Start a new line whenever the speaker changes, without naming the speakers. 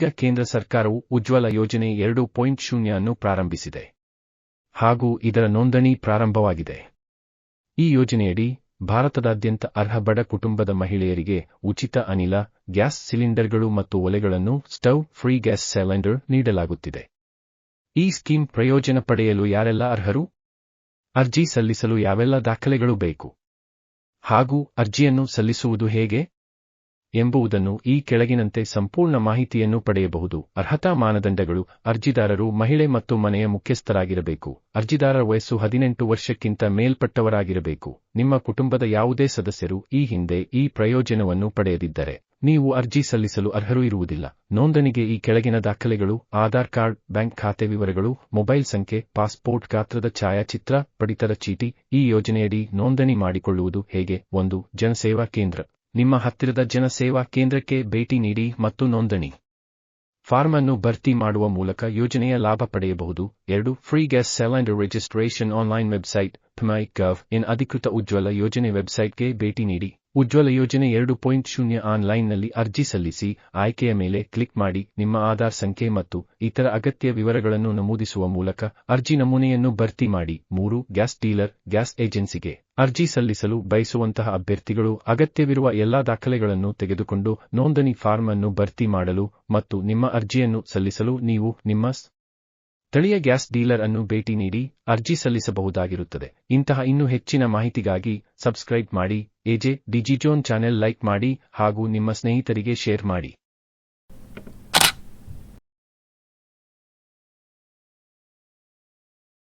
ಇದೀಗ ಕೇಂದ್ರ ಸರ್ಕಾರವು ಉಜ್ವಲ ಯೋಜನೆ ಎರಡು ಪಾಯಿಂಟ್ ಶೂನ್ಯ ಅನ್ನು ಪ್ರಾರಂಭಿಸಿದೆ. ಹಾಗೂ ಇದರ ನೋಂದಣಿ ಪ್ರಾರಂಭವಾಗಿದೆ. ಈ ಯೋಜನೆಯಡಿ ಭಾರತದಾದ್ಯಂತ ಅರ್ಹ ಬಡ ಕುಟುಂಬದ ಮಹಿಳೆಯರಿಗೆ ಉಚಿತ ಅನಿಲ, ಗ್ಯಾಸ್ ಸಿಲಿಂಡರ್ಗಳು ಮತ್ತು ಒಲೆಗಳನ್ನು ಸ್ಟವ್, ಫ್ರೀ ಗ್ಯಾಸ್ ಸಿಲಿಂಡರ್ ನೀಡಲಾಗುತ್ತಿದೆ. ಈ ಸ್ಕೀಮ್ ಪ್ರಯೋಜನ ಪಡೆಯಲು ಯಾರೆಲ್ಲ ಅರ್ಹರು? ಅರ್ಜಿ ಸಲ್ಲಿಸಲು ಯಾವೆಲ್ಲ ದಾಖಲೆಗಳು ಬೇಕು? ಹಾಗೂ ಅರ್ಜಿಯನ್ನು ಸಲ್ಲಿಸುವುದು ಹೇಗೆ? ಎಂಬುದನ್ನು ಈ ಕೆಳಗಿನಂತೆ ಸಂಪೂರ್ಣ ಮಾಹಿತಿಯನ್ನು ಪಡೆಯಬಹುದು. ಅರ್ಹತಾ ಮಾನದಂಡಗಳು ಅರ್ಜಿದಾರರು ಮಹಿಳೆ ಮತ್ತು ಮನೆಯ ಮುಖ್ಯಸ್ಥರಾಗಿರಬೇಕು. ಅರ್ಜಿದಾರರ ವಯಸ್ಸು ಹದಿನೆಂಟು ವರ್ಷಕ್ಕಿಂತ ಮೇಲ್ಪಟ್ಟವರಾಗಿರಬೇಕು. ನಿಮ್ಮ ಕುಟುಂಬದ ಯಾವುದೇ ಸದಸ್ಯರು ಈ ಹಿಂದೆ ಈ ಪ್ರಯೋಜನವನ್ನು ಪಡೆಯದಿದ್ದರೆ ನೀವು ಅರ್ಜಿ ಸಲ್ಲಿಸಲು ಅರ್ಹರು ಇರುವುದಿಲ್ಲ. ನೋಂದಣಿಗೆ ಈ ಕೆಳಗಿನ ದಾಖಲೆಗಳು, ಆಧಾರ್ ಕಾರ್ಡ್, ಬ್ಯಾಂಕ್ ಖಾತೆ ವಿವರಗಳು, ಮೊಬೈಲ್ ಸಂಖ್ಯೆ, ಪಾಸ್ಪೋರ್ಟ್ ಗಾತ್ರದ ಛಾಯಾಚಿತ್ರ, ಪಡಿತರ ಚೀಟಿ, ಈ ಯೋಜನೆಯಡಿ ನೋಂದಣಿ ಮಾಡಿಕೊಳ್ಳುವುದು ಹೇಗೆ? ಒಂದು ಜನಸೇವಾ ಕೇಂದ್ರ. ನಿಮ್ಮ ಹತ್ತಿರದ ಜನಸೇವಾ ಕೇಂದ್ರಕ್ಕೆ ಭೇಟಿ ನೀಡಿ ಮತ್ತು ನೋಂದಣಿ. ಫಾರ್ಮ್ ಅನ್ನು ಭರ್ತಿ ಮಾಡುವ ಮೂಲಕ ಯೋಜನೆಯ ಲಾಭ ಪಡೆಯಬಹುದು. ಎರಡು, free gas cylinder registration online website my gov in ಅಧಿಕೃತ ಉಜ್ವಲ ಯೋಜನೆ ವೆಬ್ಸೈಟ್ಗೆ ಭೇಟಿ ನೀಡಿ. ಉಜ್ವಲ ಯೋಜನೆ ಎರಡು ಪಾಯಿಂಟ್ ಶೂನ್ಯ ಆನ್ಲೈನ್ನಲ್ಲಿ ಅರ್ಜಿ ಸಲ್ಲಿಸಿ, ಆಯ್ಕೆಯ ಮೇಲೆ ಕ್ಲಿಕ್ ಮಾಡಿ, ನಿಮ್ಮ ಆಧಾರ್ ಸಂಖ್ಯೆ ಮತ್ತು ಇತರ ಅಗತ್ಯ ವಿವರಗಳನ್ನು ನಮೂದಿಸುವ ಮೂಲಕ ಅರ್ಜಿ ನಮೂನೆಯನ್ನು ಭರ್ತಿ ಮಾಡಿ. ಮೂರು, ಗ್ಯಾಸ್ ಡೀಲರ್, ಗ್ಯಾಸ್ ಏಜೆನ್ಸಿಗೆ ಅರ್ಜಿ ಸಲ್ಲಿಸಲು ಬಯಸುವಂತಹ ಅಭ್ಯರ್ಥಿಗಳು ಅಗತ್ಯವಿರುವ ಎಲ್ಲಾ ದಾಖಲೆಗಳನ್ನು ತೆಗೆದುಕೊಂಡು ನೋಂದಣಿ ಫಾರ್ಮ್ ಅನ್ನು ಭರ್ತಿ ಮಾಡಲು ಮತ್ತು ನಿಮ್ಮ ಅರ್ಜಿಯನ್ನು ಸಲ್ಲಿಸಲು ನೀವು ನಿಮ್ಮ ಸ್ಥಳೀಯ ಗ್ಯಾಸ್ ಡೀಲರ್ ಅನ್ನು ಭೇಟಿ ನೀಡಿ ಅರ್ಜಿ ಸಲ್ಲಿಸಬಹುದಾಗಿರುತ್ತದೆ. ಇಂತಹ ಇನ್ನೂ ಹೆಚ್ಚಿನ ಮಾಹಿತಿಗಾಗಿ ಸಬ್ಸ್ಕ್ರೈಬ್ ಮಾಡಿ, ಎಜೆ ಡಿಜಿಜೋನ್ ಚಾನೆಲ್ ಲೈಕ್ ಮಾಡಿ ಹಾಗೂ ನಿಮ್ಮ ಸ್ನೇಹಿತರಿಗೆ ಶೇರ್ ಮಾಡಿ.